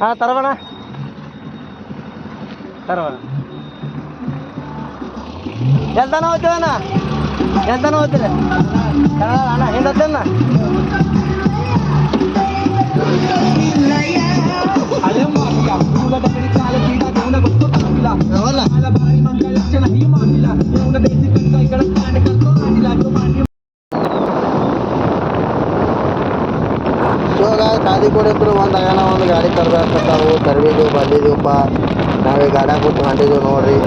ಹಾಂ ತರಬೇಡ ತರಬೇಡ ಎಂತನ ಹೋಗ್ತೀವಣ್ಣ ಎಂತನ ಹೋಗ್ತೀರಿ ಅಣ್ಣ ಹಿಂದತ್ತಣ್ಣ ಅವಲ್ಲ ಇವಾಗ ಖಾಲಿ ಕೊಡಿದ್ರು ಒಂದು ಆಗಣ ಒಂದು ಗಾಡಿ ತರಬೇಕಾಗ್ತಾವು ತರಬಿದ್ದೀವಿ ಬಂದಿದ್ದೀವಪ್ಪ ನಾವೀಗ ಗಾಡ್ಯಾಗ ಕೂತು ಹೊಂಟಿದ್ದೀವಿ ನೋಡ್ರಿ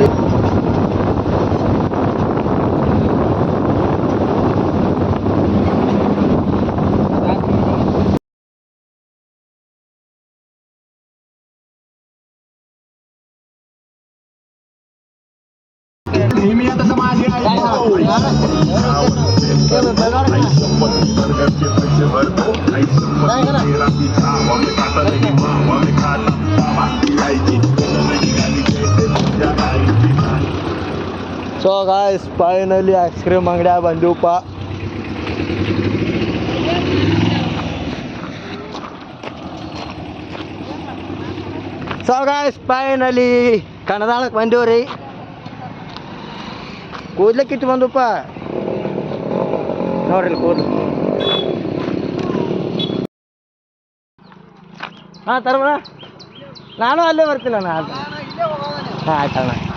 so guys finally ice cream ಅಂಗಡಿಯಾಗ ಬಂದೀವಪ್ಪ ಸೊ ಗಾಯ್ಸ್ ಫೈನಲಿ ಕಣದಾಳಕ್ಕೆ ಬಂದೀವ್ರಿ ಕೂದ್ಲಿಕ್ಕೆ ಇಟ್ಟು ಬಂದಪ್ಪ ನೋಡ್ರಿ ಇಲ್ಲಿ ಕೂದ್ಲು ಹಾಂ ತರಬೇಡ ನಾನು ಅಲ್ಲೇ ಬರ್ತೀನಿ ಅಣ್ಣ ಹಾಂ ಆಯ್ತು ಅಣ್ಣ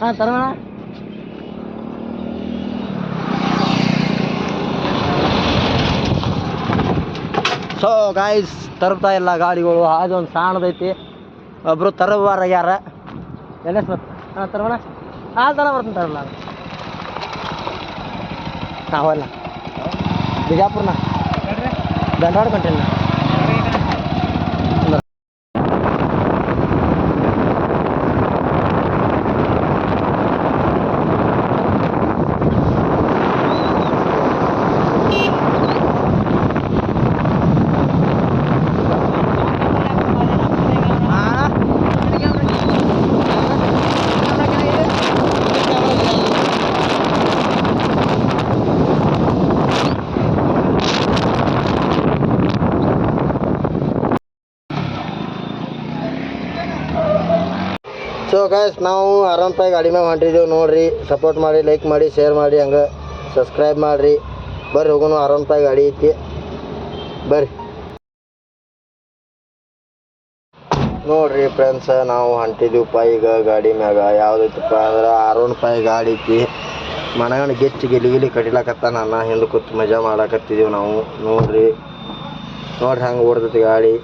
ಹಾಂ ತರೋಣ. ಸೊ ಗಾಯ್ಸ್ ತರ್ತಾ ಇಲ್ಲ ಗಾಡಿಗಳು. ಅದೊಂದು ಸಾಣದೈತಿ. ಒಬ್ಬರು ತರಬಾರ ಯಾರ? ಎಲ್ಲಿ ಬರ್ತ ಹಾಂ ತರಬೇಡ ಹಾಂ ತರ ಬರ್ತೀನಿ ತರಲ್ಲ ನಾವಲ್ಲ. ಬಿಜಾಪುರ್ನ? ದಂಡವಾಡ ಕಂಟೇನ ಸೊ ಗಾಯ್ಸ್ ನಾವು ಆರಾಮ್ ಗಾಡಿ ಮ್ಯಾಗ ಹೊಂಟಿದ್ದೀವಿ ನೋಡ್ರಿ ಸಪೋರ್ಟ್ ಮಾಡಿ ಲೈಕ್ ಮಾಡಿ ಶೇರ್ ಮಾಡಿ, ಹಂಗೆ ಸಬ್ಸ್ಕ್ರೈಬ್ ಮಾಡಿರಿ. ಬರ್ರಿ, ಹೋಗೋಣ ಆರಾಮ್ ಗಾಡಿ ಐತಿ. ಬರ್ರಿ. ನೋಡ್ರಿ ಫ್ರೆಂಡ್ಸ್ ನಾವು ಹೊಂಟಿದ್ದೀವಪ್ಪ ಈಗ ಗಾಡಿ ಮ್ಯಾಗ. ಯಾವ್ದೈತಪ್ಪ ಅಂದ್ರೆ ಆರೋನ್ ಪಾಯಿ ಗಾಡಿ ಐತಿ. ಮನಗಂಡು ಗೆಚ್ಚಿ ಗಿಲಿ ಗಿಲಿ ಕಡಿಲಾಕತ್ತ ನಾನು ಹಿಂದೆ ಕೂತು ಮಜಾ ಮಾಡಾಕತ್ತಿದ್ದೀವಿ ನಾವು. ನೋಡ್ರಿ ನೋಡ್ರಿ ಹಂಗೆ ಓಡ್ತೈತಿ ಗಾಡಿ.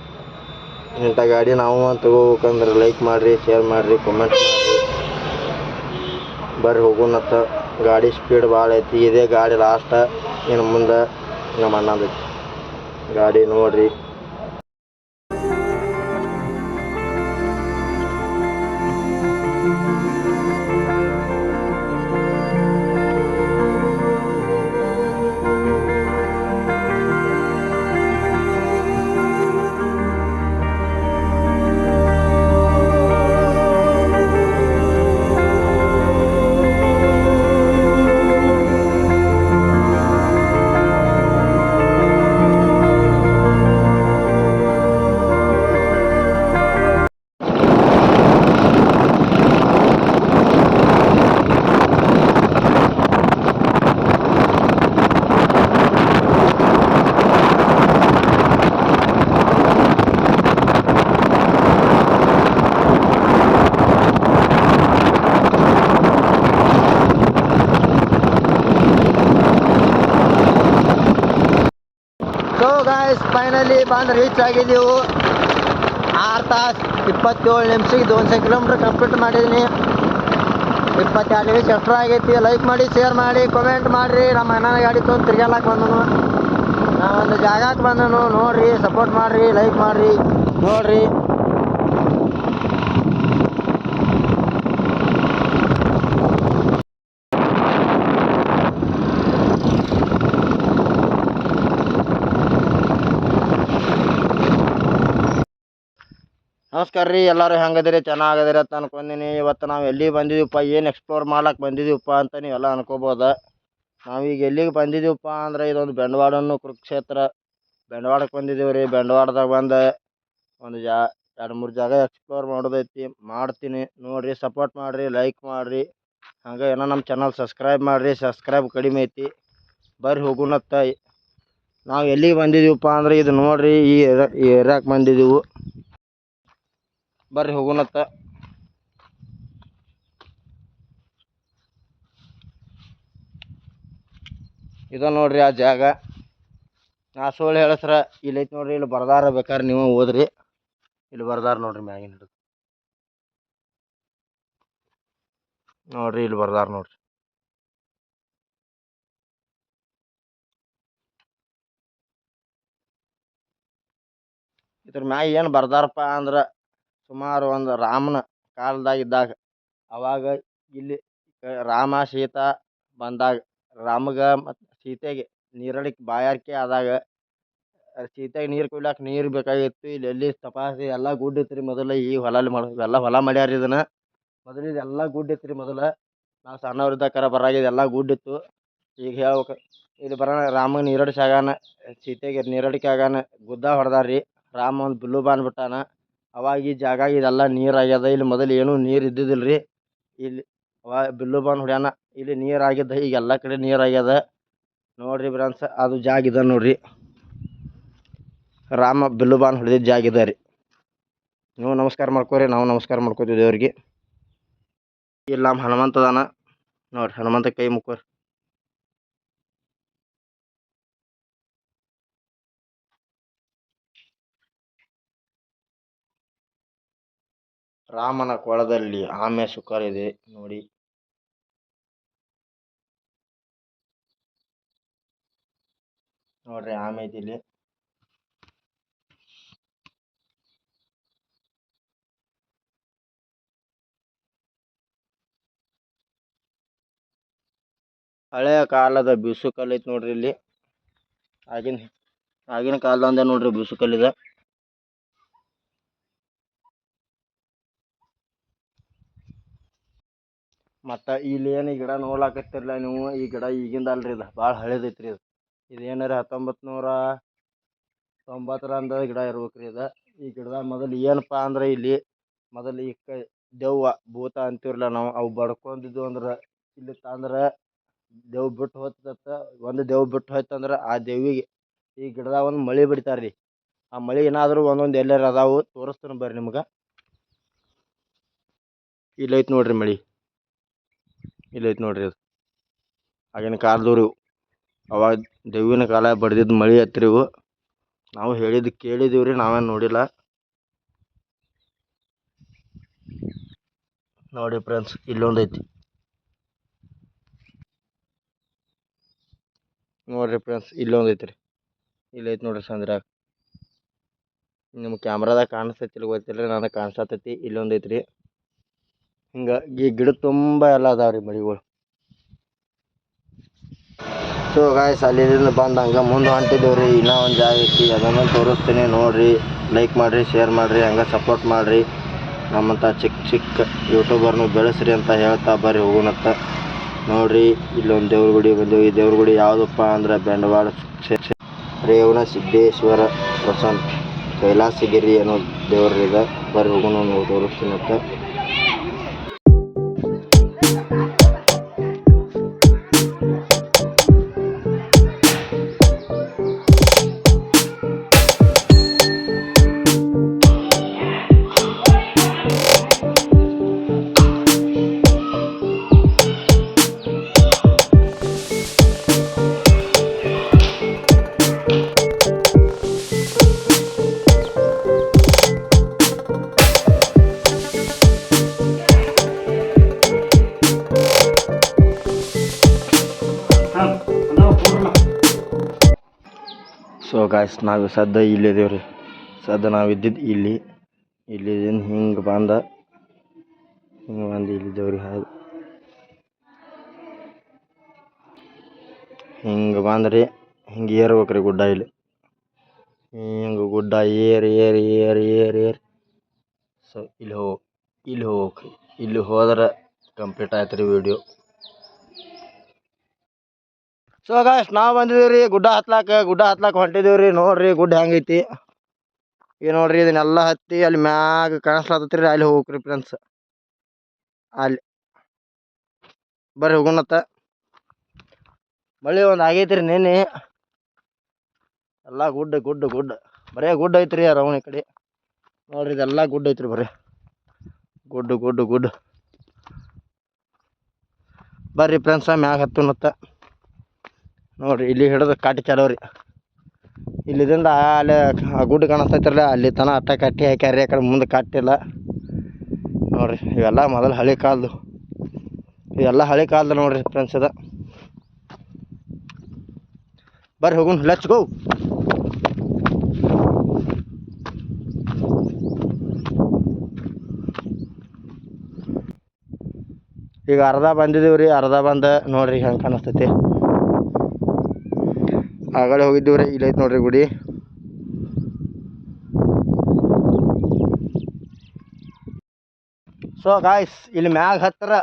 ಇಂಥ ಗಾಡಿ ನಾವು ತಗೋಬೇಕಂದ್ರೆ ಲೈಕ್ ಮಾಡಿರಿ ಶೇರ್ ಮಾಡಿರಿ ಕಮೆಂಟ್ ಮಾಡಿರಿ. ಬರ್ರಿ ಹೋಗೋಣತ್ತ ಗಾಡಿ ಸ್ಪೀಡ್ ಭಾಳ ಐತಿ. ಇದೇ ಗಾಡಿ ಲಾಸ್ಟ ಇನ್ನು ಮುಂದೆ ನಮ್ಮ ಅಣ್ಣದೈತಿ ಗಾಡಿ ನೋಡ್ರಿ. ಫೈನಲಿ ಬಂದು ರೀಚ್ ಆಗಿದ್ದೀವು. ಆರು ತಾಸು ಇಪ್ಪತ್ತೇಳು ನಿಮಿಷಕ್ಕೆ ಒಂದು ಕಿಲೋಮೀಟ್ರ್ ಕಂಪ್ಲೀಟ್ ಮಾಡಿದ್ದೀನಿ. ಇಪ್ಪತ್ತೆರಡು ನಿಮಿಷ ಎಷ್ಟ್ರ ಆಗೈತಿ. ಲೈಕ್ ಮಾಡಿ ಶೇರ್ ಮಾಡಿ ಕಮೆಂಟ್ ಮಾಡಿರಿ. ನಮ್ಮ ಅಣ್ಣನ ಗಾಡಿ ತೊಗೊಂಡು ತಿರ್ಗಾಲಕ್ಕೆ ಬಂದನು. ನಾನು ಒಂದು ಜಾಗಕ್ಕೆ ಬಂದನು. ನೋಡಿರಿ ಸಪೋರ್ಟ್ ಮಾಡಿರಿ ಲೈಕ್ ಮಾಡಿರಿ. ನೋಡ್ರಿ. ನಮಸ್ಕಾರ ರೀ, ಎಲ್ಲರೂ ಹೆಂಗದಿರಿ, ಚೆನ್ನಾಗದಿರಿ ಅಂತ ಅನ್ಕೊಂದಿನಿ ಇವತ್ತು ನಾವು ಎಲ್ಲಿಗೆ ಬಂದಿದ್ದೀವಪ್ಪ ಏನು ಎಕ್ಸ್ಪ್ಲೋರ್ ಮಾಡ್ಲಕ್ಕೆ ಬಂದಿದ್ದೀವಪ್ಪ ಅಂತ ನೀವೆಲ್ಲ ಅನ್ಕೋಬೋದು. ನಾವೀಗ ಎಲ್ಲಿಗೆ ಬಂದಿದ್ದೀವಪ್ಪ ಅಂದ್ರೆ ಇದೊಂದು ಬೆಂಡವಾಡನ್ನು ಕುರುಕ್ಷೇತ್ರ. ಬೆಂಡವಾಡಕ್ಕೆ ಬಂದಿದ್ದೀವಿ ರೀ ಬೆಂಡವಾಡದಾಗ ಬಂದು ಒಂದು ಜಾ, ಎರಡು ಮೂರು ಜಾಗ ಎಕ್ಸ್ಪ್ಲೋರ್ ಮಾಡೋದೈತಿ, ಮಾಡ್ತೀನಿ. ನೋಡಿರಿ ಸಪೋರ್ಟ್ ಮಾಡಿರಿ ಲೈಕ್ ಮಾಡಿರಿ. ಹಂಗೆ ಏನೋ ನಮ್ಮ ಚಾನಲ್ ಸಬ್ಸ್ಕ್ರೈಬ್ ಮಾಡಿರಿ ಸಬ್ಸ್ಕ್ರೈಬ್ ಕಡಿಮೆ ಐತಿ. ಬರ್ರಿ ಹೋಗುಣತ್ತ. ನಾವು ಎಲ್ಲಿಗೆ ಬಂದಿದ್ದೀವಪ್ಪ ಅಂದ್ರೆ ಇದು ನೋಡಿರಿ, ಈ ಏರಿಯಾಕ್ಕೆ ಬಂದಿದ್ದೀವಿ ಬರ್ರಿ ಹೋಗೋಣತ್ತ. ಇದ ನೋಡ್ರಿ ಆ ಜಾಗ. ನಾ ಸುಳ್ಳು ಹೇಳಸ್ರ ಇಲ್ಲಿ ಐತಿ ನೋಡ್ರಿ, ಇಲ್ಲಿ ಬರ್ದಾರ ಬೇಕಾದ್ರೆ ನೀವು ಓದ್ರಿ ಇಲ್ಲಿ ಬರ್ದಾರ ನೋಡ್ರಿ ಮ್ಯಾಗಿನ ಹಿಡಿದು. ನೋಡ್ರಿ ಇಲ್ಲಿ ಬರ್ದಾರ ನೋಡ್ರಿ. ಇದ್ರ ಮ್ಯಾಗ ಏನು ಬರ್ದಾರಪ್ಪ ಅಂದ್ರೆ ಸುಮಾರು ಒಂದು ರಾಮನ ಕಾಲದಾಗ ಇದ್ದಾಗ, ಅವಾಗ ಇಲ್ಲಿ ರಾಮ, ಸೀತಾ ಬಂದಾಗ, ರಾಮಗ ಮತ್ತು ಸೀತೆಗೆ ನೀರಡಿಕೆ ಬಾಯಾರಿಕೆ ಆದಾಗ, ಸೀತೆಗೆ ನೀರು ಕುಡ್ಲಾಕ ನೀರು ಬೇಕಾಗಿತ್ತು. ಇಲ್ಲಿ ಎಲ್ಲಿ ತಪಾಸಿ ಎಲ್ಲ ಗುಡ್ಡ ಇತ್ತು ರೀ ಮೊದಲು ಈ ಹೊಲಲ್ಲಿ ಮಾಡೋ ಎಲ್ಲ ಹೊಲ ಮಾಡ್ಯಾರ ಇದನ್ನ. ಮೊದಲು ಇದೆಲ್ಲ ಗುಡ್ಡ ಇತ್ತು ರೀ ಮೊದಲು. ನಾವು ಸಣ್ಣವ್ರಿದ್ದಕ್ಕಾರ ಬರಾಗ ಇದೆಲ್ಲ ಗುಡ್ ಇತ್ತು. ಈಗ ಹೇಳ್ಬೇಕು, ಇಲ್ಲಿ ಬರೋಣ ರಾಮನ ನೀರಡಿಸಿ ಸೀತೆಗೆ ನೀರಡಿಕೆ ಆಗಾನ ಗುದ್ದ ಹೊಡೆದಾರ ರೀ ರಾಮ ಒಂದು ಬಿಲ್ಲು ಬಾನ್ ಬಿಟ್ಟಾನ. ಅವಾಗ ಈ ಜಾಗ ಇದೆಲ್ಲ ನೀರು ಆಗ್ಯದ ಇಲ್ಲಿ ಮೊದಲು ಏನು ನೀರು ಇದ್ದಿದ್ದಿಲ್ಲ ರೀ ಇಲ್ಲಿ ಅವ ಬಿಲ್ಲು ಬಾನ್ ಹೊಡ್ಯಾನ. ಇಲ್ಲಿ ನೀರು ಆಗಿದ್ದ ಈಗ ಎಲ್ಲ ಕಡೆ ನೀರು ಆಗ್ಯದ. ನೋಡ್ರಿ ಫ್ರೆಂಡ್ಸ್ ಅದು ಜಾಗ ಇದೆ ನೋಡ್ರಿ. ರಾಮ ಬಿಲ್ಲು ಬಾನ್ ಹೊಡೆದಿದ್ದ ಜಾಗ ಇದೆ ರೀ. ನೀವು ನಮಸ್ಕಾರ ಮಾಡ್ಕೋರಿ, ನಾವು ನಮಸ್ಕಾರ ಮಾಡ್ಕೋತೀವಿ ದೇವ್ರಿಗೆ. ಇಲ್ಲಿ ನಮ್ಮ ಹನುಮಂತದಾನ. ನೋಡ್ರಿ, ಹನುಮಂತ ಕೈ ಮುಕ್ಕೋರಿ. ರಾಮನ ಕೊಳದಲ್ಲಿ ಆಮೆ ಸುಖರಿದೆ ನೋಡಿ. ನೋಡ್ರಿ ಆಮೆ ಇಲ್ಲಿ. ಹಳೆಯ ಕಾಲದ ಬಿಸು ಕಲ್ಲು ಐತಿ ನೋಡ್ರಿ ಇಲ್ಲಿ. ಆಗಿನ ಆಗಿನ ಕಾಲದಂದ ನೋಡ್ರಿ ಬಿಸು ಕಲ್ಲಿದೆ ಮತ್ತು ಇಲ್ಲಿ ಏನು ಗಿಡ ನೋಡ್ಲಾಕತ್ತಿರಲ್ಲ ನೀವು, ಈ ಗಿಡ ಈಗಿಂದ ರೀ ಇದು. ಭಾಳ ಹಳೇದು ರೀ ಇದು. ಇದೇನಾರ ಹತ್ತೊಂಬತ್ತು ನೂರ ತೊಂಬತ್ತರಂದು ಗಿಡ ಇರ್ಬೇಕು ರೀ ಇದು. ಈ ಗಿಡದಾಗ ಮೊದಲು ಏನಪ್ಪ ಅಂದ್ರೆ ಇಲ್ಲಿ ಮೊದಲು ಈ ಕ ದೆವ್ವ, ಭೂತ ಅಂತೀವಲ್ಲ ನಾವು. ಅವು ಬಡ್ಕೊಂಡಿದ್ದು ಅಂದ್ರೆ ಇಲ್ಲಿ ತಂದ್ರೆ ದೆವ್ವ ಬಿಟ್ಟು ಹೊತ್ತತೆ ಒಂದು ದೆವ್ವ ಬಿಟ್ಟು ಹೋಯ್ತಂದ್ರೆ ಆ ದೆವ್ವಿಗೆ ಈ ಗಿಡದಾಗ ಒಂದು ಮಳೆ ಬಿಡ್ತಾರೆ ರೀ ಆ ಮಳೆ ಏನಾದರೂ ಒಂದೊಂದು ಎಲ್ಲರ ಅದಾವು ತೋರಿಸ್ತೀನಿ ಬರ್ರಿ ನಿಮ್ಗೆ. ಇಲ್ಲೈತೆ ನೋಡಿರಿ ಮಳೆ. ಇಲ್ಲೈತೆ ನೋಡಿರಿ ಅದು. ಆಗಿನ ಕಾಲದವ್ರು ಇವು. ಅವಾಗ ದೆವ್ವಿನ ಕಾಲ ಬಡ್ದಿದ್ದು ಮಳೆ ಹತ್ತಿರ ಇವು. ನಾವು ಹೇಳಿದ್ದು ಕೇಳಿದೀವಿ ರೀ ನಾವೇನು ನೋಡಿಲ್ಲ. ನೋಡಿ ಫ್ರೆಂಡ್ಸ್ ಇಲ್ಲೊಂದು ಐತಿ. ನೋಡ್ರಿ ಫ್ರೆಂಡ್ಸ್ ಇಲ್ಲೊಂದು ಐತ್ರಿ. ಇಲ್ಲೈತಿ ನೋಡ್ರಿ ಸಂದ್ರಾಗ ನಿಮ್ಮ ಕ್ಯಾಮ್ರಾದಾಗ ಕಾಣಿಸ್ತೈತಿಲ್ಲ ಗೊತ್ತಿಲ್ಲ ರೀ ನನಗೆ ಕಾಣಿಸತೈತಿ, ಇಲ್ಲೊಂದು ಐತಿ ರೀ ಹಿಂಗೆ ಈ ಗಿಡ ತುಂಬ ಎಲ್ಲ ಅದಾವ ರೀ ಮರಿಗಳು. ಸೊ ಗಾಯ್ಸ್ ಅಲ್ಲಿಂದ ಬಂದು ಹಂಗೆ ಮುಂದೆ ಹೊಂಟಿದ್ದೇವೆ ರೀ. ಇನ್ನೂ ಒಂದು ಜಾಗ ಐತಿ, ಅದನ್ನು ತೋರಿಸ್ತೀನಿ. ನೋಡಿರಿ ಲೈಕ್ ಮಾಡಿರಿ ಶೇರ್ ಮಾಡಿರಿ, ಹಂಗೆ ಸಪೋರ್ಟ್ ಮಾಡಿರಿ. ನಮ್ಮಂಥ ಚಿಕ್ಕ ಚಿಕ್ಕ ಯೂಟ್ಯೂಬರ್ನು ಬೆಳೆಸ್ರಿ ಅಂತ ಹೇಳ್ತಾ ಬರ್ರಿ ಹೋಗೋಣತ್ತ ನೋಡ್ರಿ, ಇಲ್ಲೊಂದು ದೇವ್ರ ಗುಡಿ ಬಂದೆವು. ಈ ದೇವ್ರ ಗುಡಿ ಯಾವುದಪ್ಪ ಅಂದ್ರೆ ಬಂಡವಾಳ ರೇವಣ ಸಿದ್ದೇಶ್ವರ ವಸಂತ ಕೈಲಾಸಗಿರಿ ಅನ್ನೋ ದೇವ್ರಿದೆ ಬರ್ರಿ ಹೋಗೋಣ ತೋರಿಸ್ತೀನಿ ಅಂತ. ಸದ್ದ ನಾವು ಸದ್ಯ ಇಲ್ಲಿದ್ದೇವೆ ರೀ ಸದ್ಯ ನಾವು ಇದ್ದಿದ್ದು ಇಲ್ಲಿ. ಇಲ್ಲಿದಿಂದ ಹಿಂಗೆ ಬಂದ? ಹಿಂಗೆ ಬಂದು ಇಲ್ಲಿದ್ದೇವೆ ರೀ ಹಾಗೆ. ಹಿಂಗೆ ಬಂದ್ರಿ, ಹಿಂಗೆ ಏರ್ಬೇಕು ರೀ ಗುಡ್ಡ ಇಲ್ಲಿ. ಹಿಂಗೆ ಗುಡ್ಡ ಏರಿ ಏರಿ ಏರಿ ಏರಿ ಏರಿ. ಸೊ, ಇಲ್ಲಿ ಹೋಗಿ, ಇಲ್ಲಿ ಹೋಗ್ರಿ. ಇಲ್ಲಿ ಹೋದ್ರೆ ಕಂಪ್ಲೀಟ್ ಆಯ್ತು ರೀ ವಿಡಿಯೋ. ಸೊ ಗಾಯ್ಸ್ ನಾವು ಬಂದಿದ್ದೀವಿ ರೀ ಗುಡ್ಡ ಹತ್ಲಾಕ ಗುಡ್ಡ ಹತ್ಲಾಕ ಹೊಂಟಿದ್ದೀವಿ ರೀ ನೋಡ್ರಿ, ಗುಡ್ಡ ಹೆಂಗೈತಿ. ಈಗ ನೋಡ್ರಿ, ಇದನ್ನೆಲ್ಲ ಹತ್ತಿ ಅಲ್ಲಿ ಮ್ಯಾಗ ಕಾಣಿಸ್ಲಾತತ್ರಿ, ಅಲ್ಲಿ ಹೋಗ್ರಿ ಫ್ರೆಂಡ್ಸ್ ಅಲ್ಲಿ. ಬರ್ರಿ ಹೋಗೋಣತ್ತ. ಮಳೆ ಒಂದು ಆಗೈತ್ರಿ ನೆನೆ ಎಲ್ಲ ಗುಡ್ಡ ಗುಡ್ಡ ಗುಡ್ಡ. ಬರೇ ಗುಡ್ಡ ಐತ್ರಿ ಈ ಕಡೆ. ನೋಡ್ರಿ, ಇದೆಲ್ಲ ಗುಡ್ಡ ಐತ್ರಿ ಬರೀ. ಗುಡ್ಡ ಗುಡ್ಡ ಗುಡ್ಡ. ಬರ್ರಿ ಫ್ರೆಂಡ್ಸ ಮ್ಯಾಗ ಹತ್ತುನತ್ತ. ನೋಡ್ರಿ, ಇಲ್ಲಿ ಹಿಡಿದು ಕಟ್ಟಿ ಚಾಲೋ ರೀ ಇಲ್ಲಿದಿಂದ ಅಲ್ಲಿ ಗುಡ್ಡ ರೀ ಅಲ್ಲಿ ತನ ಅಟ್ಟ ಕಟ್ಟಿ ಹಾಕ್ಯಾರ್ರಿ, ಆ ಕಡೆ ಮುಂದೆ ಕಟ್ಟಿಲ್ಲ. ನೋಡ್ರಿ, ಇವೆಲ್ಲ ಮೊದಲು ಹಳೆ ಕಾಲದ್ದು ಇವೆಲ್ಲ ಹಳೆ ಕಾಲದ ನೋಡ್ರಿ ಫ್ರೆಂಡ್ಸ್ ಅದ ಬರ್ರಿ ಹೋಗುನ್ ಲೆಟ್ಸ್ ಗೋ ಈಗ ಅರ್ಧ ಬಂದಿದ್ದೀವಿ ರೀ ಅರ್ಧ ಬಂದ ನೋಡ್ರಿ ಹೆಂಗೆ ಕಾಣಿಸ್ತೈತಿ. ಆಗಲೇ ಹೋಗಿದ್ದೀವ್ರಿ ಇಲ್ಲೈತೆ ನೋಡ್ರಿ ಗುಡಿ. ಸೊ ಗಾಯ್ಸ್ ಇಲ್ಲಿ ಮ್ಯಾಗ ಹತ್ತಿರ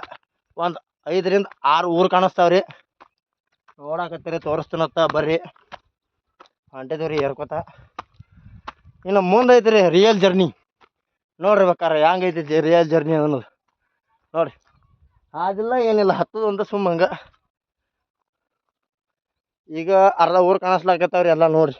ಒಂದು ಐದರಿಂದ ಆರು ಊರು ಕಾಣಿಸ್ತಾವ್ರಿ. ನೋಡಾಕತ್ತೀರಿ ತೋರಿಸ್ತೀನತ್ತ ಬರ್ರಿ. ಹೊಂಟಿದ್ದೀವಿ ರೀ ಏರ್ಕೋತ. ಇನ್ನು ಮುಂದೆ ಐತ್ರಿ ರಿಯಲ್ ಜರ್ನಿ ನೋಡ್ರಿ ಬೇಕಾರೆ ಹೆಂಗೈತಿ ರಿಯಲ್ ಜರ್ನಿ ಅನ್ನೋದು. ನೋಡ್ರಿ. ಆದಿಲ್ಲ, ಏನಿಲ್ಲ, ಹತ್ತದ ಒಂದು ಸುಮ್ಮ ಹಂಗ. ಈಗ ಅರ್ಧ ಊರು ಕಾಣಿಸ್ಲಾಕತ್ತಾವ್ರಿ ಎಲ್ಲ ನೋಡ್ರಿ.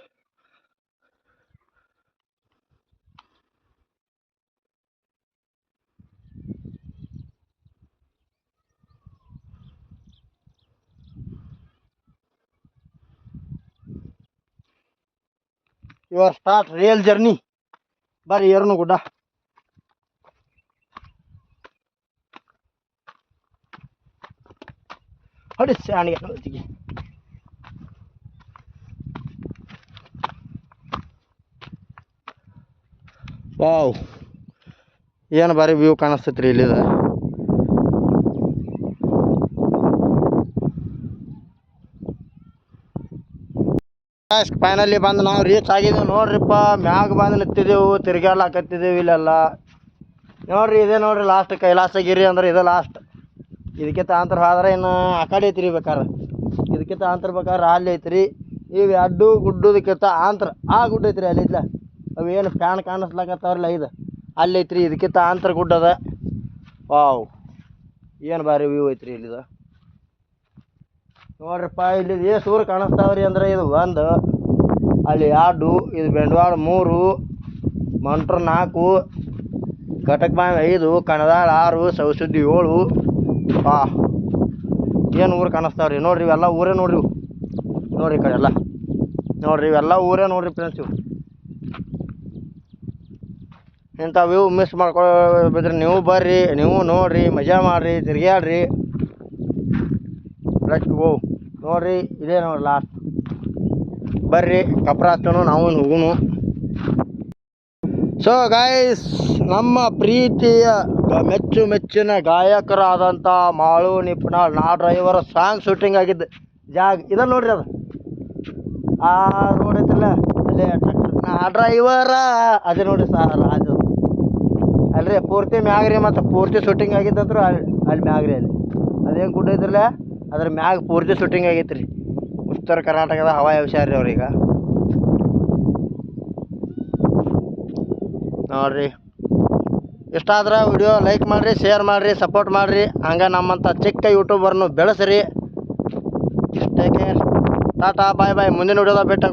ಯುವರ್ ಸ್ಟಾರ್ಟ್ ರಿಯಲ್ ಜರ್ನಿ ಬರ್ರಿ ಏರ್ನು ಗುಡ್ಡ. ಹೊಡಿ ಶಾಣಿಗೆ ವಾವ್. ಏನು ಬಾರಿ ವ್ಯೂ ಕಾಣಿಸ್ತೈತ್ರಿ ಇಲ್ಲಿದ? ಫೈನಲಿ ಬಂದು ನಾವು ರೀಚ್ ಆಗಿದ್ದೇವೆ. ನೋಡ್ರಿಪ್ಪ, ಮ್ಯಾಗ ಬಂದು ನಿಂತಿದ್ದೆವು ತಿರ್ಗಾಲಾಕತ್ತಿದ್ದೆವು ಇಲ್ಲೆಲ್ಲ. ನೋಡ್ರಿ, ಇದೇ ನೋಡ್ರಿ ಲಾಸ್ಟ್ ಕೈಲಾಸಗಿರಿ ಅಂದ್ರೆ ಇದೇ ಲಾಸ್ಟ್ ಇದಕ್ಕಿಂತ ಅಂತರ ಆದ್ರೆ ಇನ್ನು ಆ ಕಡೆ ಐತ್ರಿ ಬೇಕಾರೆ. ಇದಕ್ಕಿಂತ ಅಂತರ ಬೇಕಾದ್ರೆ ಅಲ್ಲಿ ಐತ್ರಿ. ಇವು ಅಡ್ಡು ಗುಡ್ಡದಕ್ಕಿಂತ ಆಂತ್ರ ಆ ಗುಡ್ಡ ಐತ್ರಿ ಅಲ್ಲಿ ಐತ್ಲ ಅವು ಏನು ಫ್ಯಾನ್ ಕಾಣಿಸ್ಲಕತ್ತಾವ್ರಲ್ಲ ಇದು? ಅಲ್ಲಿ ಐತ್ರಿ, ಇದಕ್ಕಿಂತ ಅಂತರ ಗುಡ್ಡ ಅದ. ವಾವ್. ಏನು ಭಾರಿ ವ್ಯೂ ಐತ್ರಿ ಇಲ್ಲಿದ. ನೋಡ್ರಪ್ಪ, ಇಲ್ಲಿ ಎಷ್ಟು ಊರು ಕಾಣಿಸ್ತಾವ್ರಿ ಅಂದ್ರೆ ಇದು ಒಂದು, ಅಲ್ಲಿ ಎರಡು, ಇದು ಬೆಂಡವಾಳ ಮೂರು, ಮಂಟ್ರ ನಾಲ್ಕು, ಕಟಕ್ಬಾವಿ ಐದು, ಕಣದಾಳ ಆರು ಸೌಸುದ್ದಿ ಏಳು. ಆ ಏನು ಊರು ಕಾಣಿಸ್ತಾವ್ರಿ? ನೋಡ್ರಿ ಇವೆಲ್ಲ ಊರೇ ನೋಡ್ರಿ. ನೋಡ್ರಿ ಈ ಕಡೆ ಎಲ್ಲ. ನೋಡ್ರಿ ಇವೆಲ್ಲ ಊರೇ ನೋಡ್ರಿ ಫ್ರೆಂಡ್ಸ್ ಇವು. ಇಂಥ ವ್ಯೂ ಮಿಸ್ ಮಾಡ್ಕೊಳ್ಬೇಡ್ರಿ ನೀವು ಬರ್ರಿ, ನೀವು ನೋಡ್ರಿ, ಮಜಾ ಮಾಡ್ರಿ, ತಿರ್ಗ್ಯಾಡ್ರಿ. ಲೆಟ್ಸ್ ಗೋ ನೋಡ್ರಿ, ಇದೇ ನೋಡ್ರಿ ಲಾಸ್ಟ್ ಬರ್ರಿ, ಕಪ್ರ ಹಚ್ಚೋನು, ನಾವು ಹೋಗುನು. ಸೊ ಗಾಯ್ಸ್ ನಮ್ಮ ಪ್ರೀತಿಯ ಮೆಚ್ಚು ಮೆಚ್ಚಿನ ಗಾಯಕರಾದಂಥ ಮಾಳು, ನಿಪ್ನಾಳ್ ನಾ ಡ್ರೈವರ್ ಸಾಂಗ್ ಶೂಟಿಂಗ್ ಆಗಿದ್ದು ಜಾಗ ಇದ ನೋಡ್ರಿ ಅದು. ಆ ರೋಡ್ ಅಲ್ಲೇ ನಾ. ಡ್ರೈವರ ಅದೇ ನೋಡ್ರಿ ಸರ್ ಅದು ಅಲ್ರಿ, ಪೂರ್ತಿ ಮ್ಯಾಗ್ರಿ ಮತ್ತು ಪೂರ್ತಿ ಶೂಟಿಂಗ್ ಆಗಿದ್ದಂದ್ರೆ ಅಲ್ಲಿ ಅಲ್ಲಿ ಮ್ಯಾಗ್ರಿ ಅಲ್ಲಿ. ಅದೇನು ಗುಡ್ಡ ಇದ್ರಲ್ಲ, ಅದ್ರ ಮ್ಯಾಗ ಪೂರ್ತಿ ಶೂಟಿಂಗ್ ಆಗೈತೆ ರೀ ಉತ್ತರ ಕರ್ನಾಟಕದ ಹವಾಯಿ ಹುಷಾರ್ ರೀ ಅವ್ರೀಗ. ನೋಡ್ರಿ. ಇಷ್ಟ ಆದ್ರೆ ವಿಡಿಯೋ ಲೈಕ್ ಮಾಡಿರಿ ಶೇರ್ ಮಾಡಿರಿ ಸಪೋರ್ಟ್ ಮಾಡಿರಿ. ಹಂಗೆ ನಮ್ಮಂಥ ಚಿಕ್ಕ ಯೂಟ್ಯೂಬರ್ನು ಬೆಳೆಸ್ರಿ. ಇಷ್ಟಕ್ಕೆ ಟಾಟಾ ಬಾಯ್ ಬಾಯ್ ಮುಂದಿನ ವಿಡಿಯೋದಾಗ ಭೇಟಿ